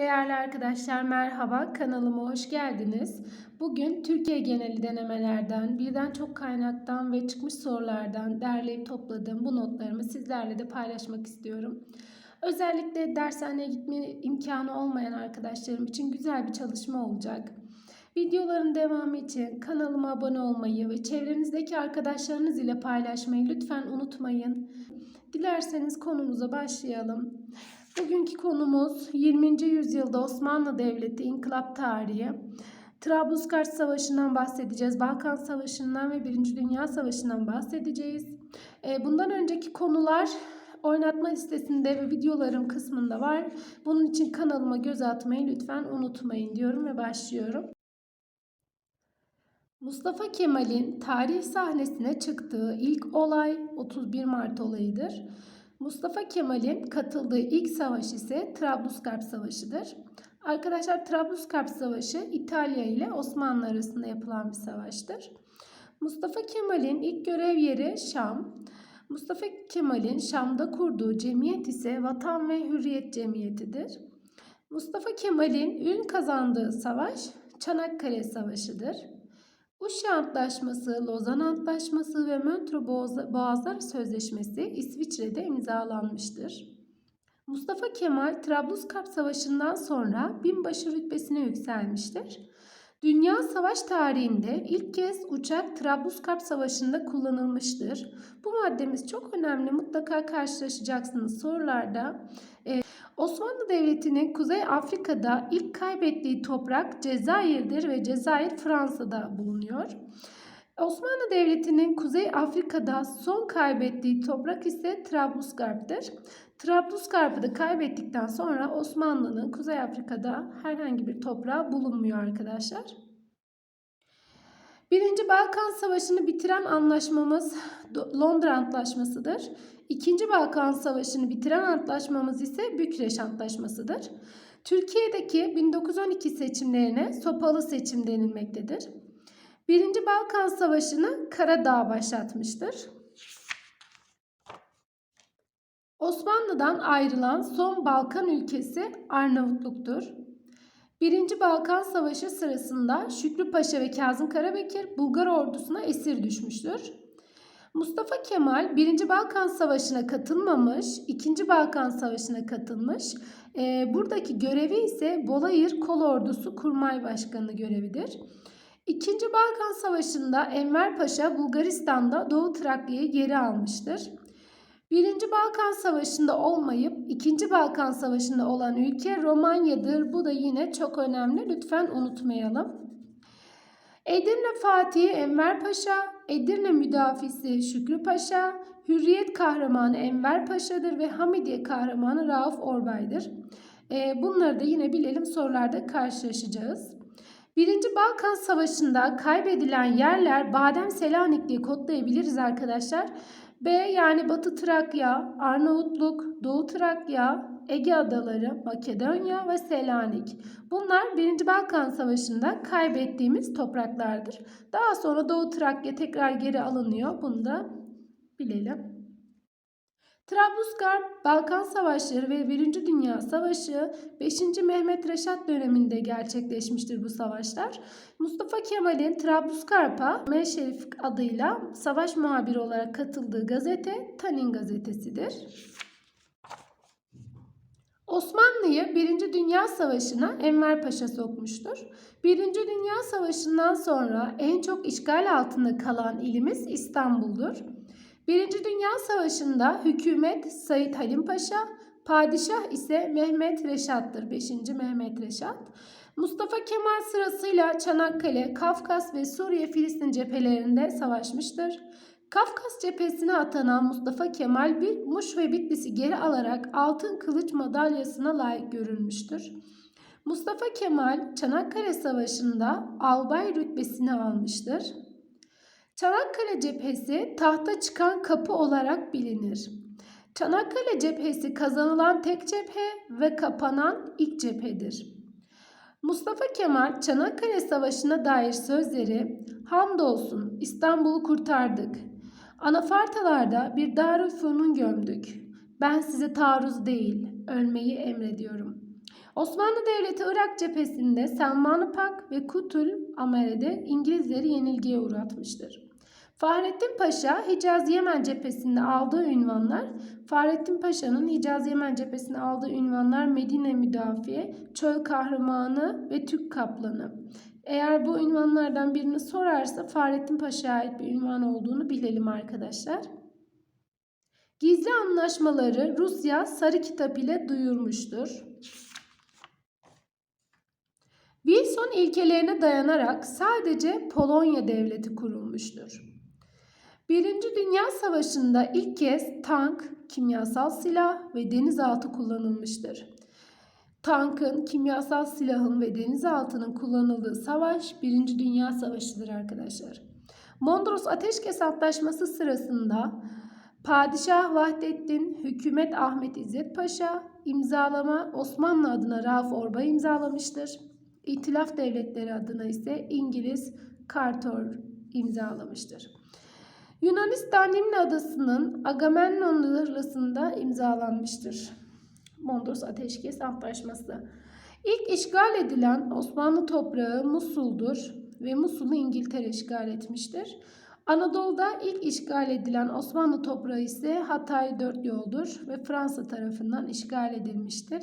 Değerli arkadaşlar merhaba kanalıma hoş geldiniz. Bugün Türkiye geneli denemelerden, birden çok kaynaktan ve çıkmış sorulardan derleyip topladığım bu notlarımı sizlerle de paylaşmak istiyorum. Özellikle dershaneye gitme imkanı olmayan arkadaşlarım için güzel bir çalışma olacak. Videoların devamı için kanalıma abone olmayı ve çevrenizdeki arkadaşlarınız ile paylaşmayı lütfen unutmayın. Dilerseniz konumuza başlayalım. Bugünkü konumuz 20. yüzyılda Osmanlı Devleti İnkılap Tarihi. Trablusgarp Savaşı'ndan bahsedeceğiz. Balkan Savaşı'ndan ve Birinci Dünya Savaşı'ndan bahsedeceğiz. E, bundan önceki konular oynatma listesinde ve videolarım kısmında var. Bunun için kanalıma göz atmayı lütfen unutmayın diyorum ve başlıyorum. Mustafa Kemal'in tarih sahnesine çıktığı ilk olay 31 Mart olayıdır. Mustafa Kemal'in katıldığı ilk savaş ise Trablusgarp Savaşı'dır. Arkadaşlar Trablusgarp Savaşı İtalya ile Osmanlı arasında yapılan bir savaştır. Mustafa Kemal'in ilk görev yeri Şam. Mustafa Kemal'in Şam'da kurduğu cemiyet ise Vatan ve Hürriyet Cemiyeti'dir. Mustafa Kemal'in ün kazandığı savaş Çanakkale Savaşı'dır. Uşi Antlaşması, Lozan Antlaşması ve Montreux Boğazlar Sözleşmesi İsviçre'de imzalanmıştır. Mustafa Kemal Trablusgarp Savaşı'ndan sonra binbaşı rütbesine yükselmiştir. Dünya savaş tarihinde ilk kez uçak Trablusgarp Savaşı'nda kullanılmıştır. Bu maddemiz çok önemli. Mutlaka karşılaşacaksınız sorularda. Ee, Osmanlı Devleti'nin Kuzey Afrika'da ilk kaybettiği toprak Cezayir'dir ve Cezayir Fransa'da bulunuyor. Osmanlı Devleti'nin Kuzey Afrika'da son kaybettiği toprak ise Trablusgarp'tır. Trablusgarp'ı da kaybettikten sonra Osmanlı'nın Kuzey Afrika'da herhangi bir toprağı bulunmuyor arkadaşlar. Birinci Balkan Savaşı'nı bitiren anlaşmamız Londra Antlaşması'dır. İkinci Balkan Savaşı'nı bitiren antlaşmamız ise Bükreş Antlaşması'dır. Türkiye'deki 1912 seçimlerine sopalı seçim denilmektedir. Birinci Balkan Savaşı'nı Karadağ başlatmıştır. Osmanlı'dan ayrılan son Balkan ülkesi Arnavutluk'tur. Birinci Balkan Savaşı sırasında Şükrü Paşa ve Kazım Karabekir Bulgar ordusuna esir düşmüştür. Mustafa Kemal 1. Balkan Savaşı'na katılmamış, 2. Balkan Savaşı'na katılmış. E, buradaki görevi ise Bolayır Kol Ordusu Kurmay Başkanı görevidir. İkinci Balkan Savaşı'nda Enver Paşa Bulgaristan'da Doğu Trakya'yı geri almıştır. Birinci Balkan Savaşı'nda olmayıp ikinci Balkan Savaşı'nda olan ülke Romanya'dır. Bu da yine çok önemli. Lütfen unutmayalım. Edirne Fatihi Enver Paşa, Edirne Müdafisi Şükrü Paşa, Hürriyet Kahramanı Enver Paşa'dır ve Hamidiye Kahramanı Rauf Orbay'dır. Ee, bunları da yine bilelim sorularda karşılaşacağız. Birinci Balkan Savaşı'nda kaybedilen yerler Badem Selanik diye kodlayabiliriz arkadaşlar. B yani Batı Trakya, Arnavutluk, Doğu Trakya, Ege Adaları, Makedonya ve Selanik. Bunlar 1. Balkan Savaşı'nda kaybettiğimiz topraklardır. Daha sonra Doğu Trakya tekrar geri alınıyor. Bunu da bilelim. Trablusgarp, Balkan Savaşları ve 1. Dünya Savaşı 5. Mehmet Reşat döneminde gerçekleşmiştir bu savaşlar. Mustafa Kemal'in Trablusgarp'a Mel Şerif adıyla savaş muhabiri olarak katıldığı gazete Tanin gazetesidir. Osmanlı'yı 1. Dünya Savaşı'na Enver Paşa sokmuştur. 1. Dünya Savaşı'ndan sonra en çok işgal altında kalan ilimiz İstanbul'dur. Birinci Dünya Savaşı'nda hükümet Said Halim Paşa, padişah ise Mehmet Reşat'tır. 5. Mehmet Reşat. Mustafa Kemal sırasıyla Çanakkale, Kafkas ve Suriye Filistin cephelerinde savaşmıştır. Kafkas cephesine atanan Mustafa Kemal bir Muş ve Bitlis'i geri alarak altın kılıç madalyasına layık görülmüştür. Mustafa Kemal Çanakkale Savaşı'nda albay rütbesini almıştır. Çanakkale cephesi tahta çıkan kapı olarak bilinir. Çanakkale cephesi kazanılan tek cephe ve kapanan ilk cephedir. Mustafa Kemal Çanakkale Savaşı'na dair sözleri Hamdolsun İstanbul'u kurtardık. Anafartalarda bir Darülfünun gömdük. Ben size taarruz değil, ölmeyi emrediyorum. Osmanlı Devleti Irak cephesinde Selman-ı Pak ve Kutul Amere'de İngilizleri yenilgiye uğratmıştır. Fahrettin Paşa Hicaz Yemen cephesinde aldığı ünvanlar Fahrettin Paşa'nın Hicaz Yemen cephesinde aldığı ünvanlar Medine Müdafiye, Çöl Kahramanı ve Türk Kaplanı. Eğer bu ünvanlardan birini sorarsa Fahrettin Paşa'ya ait bir ünvan olduğunu bilelim arkadaşlar. Gizli anlaşmaları Rusya Sarı Kitap ile duyurmuştur. Wilson ilkelerine dayanarak sadece Polonya devleti kurulmuştur. Birinci Dünya Savaşı'nda ilk kez tank, kimyasal silah ve denizaltı kullanılmıştır. Tankın, kimyasal silahın ve denizaltının kullanıldığı savaş Birinci Dünya Savaşı'dır arkadaşlar. Mondros Ateşkes Antlaşması sırasında Padişah Vahdettin, Hükümet Ahmet İzzet Paşa imzalama Osmanlı adına Rauf Orbay imzalamıştır. İtilaf Devletleri adına ise İngiliz Carter imzalamıştır. Yunanistan Nimna Adası'nın Agamemnon Nehirlisi'nde imzalanmıştır. Mondros Ateşkes Antlaşması. İlk işgal edilen Osmanlı toprağı Musul'dur ve Musul'u İngiltere işgal etmiştir. Anadolu'da ilk işgal edilen Osmanlı toprağı ise Hatay Dört Yoldur ve Fransa tarafından işgal edilmiştir.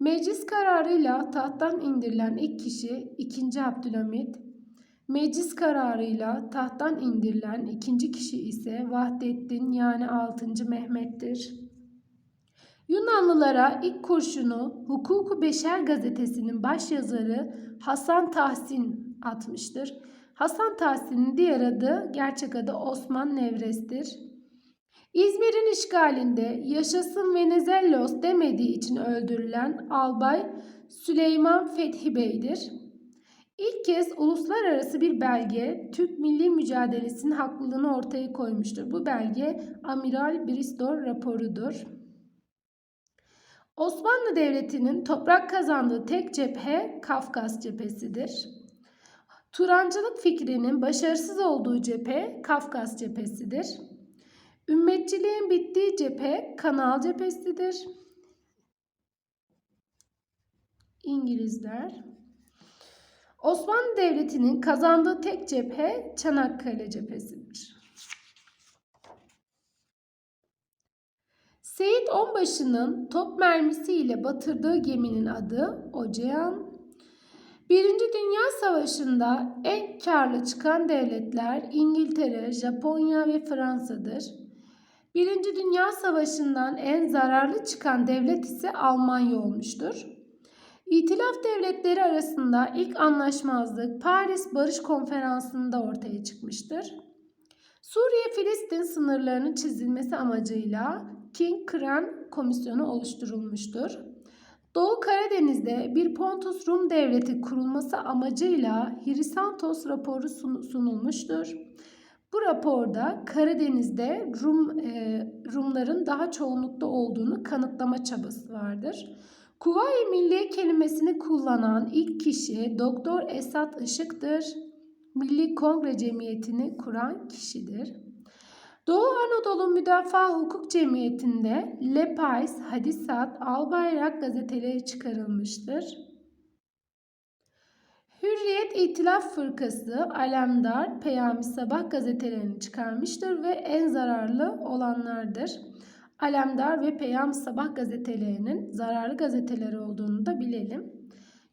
Meclis kararıyla tahttan indirilen ilk kişi 2. Abdülhamit, meclis kararıyla tahttan indirilen ikinci kişi ise Vahdettin yani 6. Mehmet'tir. Yunanlılara ilk kurşunu Hukuku Beşer gazetesinin başyazarı Hasan Tahsin atmıştır. Hasan Tahsin'in diğer adı, gerçek adı Osman Nevres'tir. İzmir'in işgalinde yaşasın Venizelos demediği için öldürülen albay Süleyman Fethi Bey'dir. İlk kez uluslararası bir belge Türk milli mücadelesinin haklılığını ortaya koymuştur. Bu belge Amiral Bristol raporudur. Osmanlı Devleti'nin toprak kazandığı tek cephe Kafkas cephesidir. Turancılık fikrinin başarısız olduğu cephe Kafkas cephesidir. Ümmetçiliğin bittiği cephe Kanal cephesidir. İngilizler. Osmanlı Devleti'nin kazandığı tek cephe Çanakkale cephesidir. Seyit Onbaşı'nın top mermisiyle batırdığı geminin adı Ocean. Birinci Dünya Savaşı'nda en karlı çıkan devletler İngiltere, Japonya ve Fransa'dır. Birinci Dünya Savaşı'ndan en zararlı çıkan devlet ise Almanya olmuştur. İtilaf devletleri arasında ilk anlaşmazlık Paris Barış Konferansı'nda ortaya çıkmıştır. Suriye-Filistin sınırlarının çizilmesi amacıyla King Kran Komisyonu oluşturulmuştur. Doğu Karadeniz'de bir Pontus Rum devleti kurulması amacıyla Hirisantos raporu sunulmuştur. Bu raporda Karadeniz'de Rum e, Rumların daha çoğunlukta olduğunu kanıtlama çabası vardır. Kuvayi Milliye kelimesini kullanan ilk kişi Doktor Esat Işık'tır. Milli Kongre Cemiyeti'ni kuran kişidir. Doğu Anadolu Müdafaa Hukuk Cemiyeti'nde Lepais, Hadisat, Albayrak gazeteleri çıkarılmıştır. Hürriyet İtilaf Fırkası, Alemdar, Peyami Sabah gazetelerini çıkarmıştır ve en zararlı olanlardır. Alemdar ve Peyam Sabah gazetelerinin zararlı gazeteleri olduğunu da bilelim.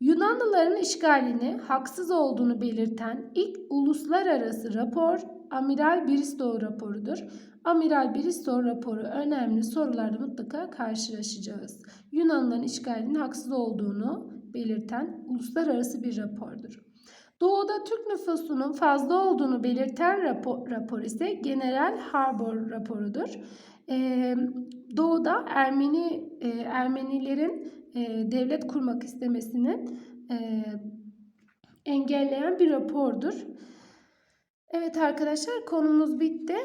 Yunanlıların işgalini haksız olduğunu belirten ilk uluslararası rapor Amiral Bristow raporudur. Amiral Bristow raporu önemli sorularda mutlaka karşılaşacağız. Yunanlıların işgalinin haksız olduğunu belirten uluslararası bir rapordur. Doğuda Türk nüfusunun fazla olduğunu belirten rapor, rapor ise General Harbor raporudur. Ee, doğuda Ermeni e, Ermenilerin e, devlet kurmak istemesini e, engelleyen bir rapordur. Evet arkadaşlar konumuz bitti.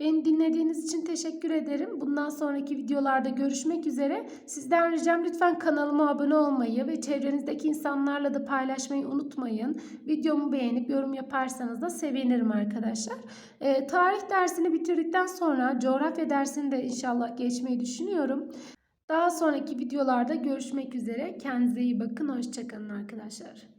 Beni dinlediğiniz için teşekkür ederim. Bundan sonraki videolarda görüşmek üzere. Sizden ricam lütfen kanalıma abone olmayı ve çevrenizdeki insanlarla da paylaşmayı unutmayın. Videomu beğenip yorum yaparsanız da sevinirim arkadaşlar. Ee, tarih dersini bitirdikten sonra coğrafya dersini de inşallah geçmeyi düşünüyorum. Daha sonraki videolarda görüşmek üzere. Kendinize iyi bakın. Hoşçakalın arkadaşlar.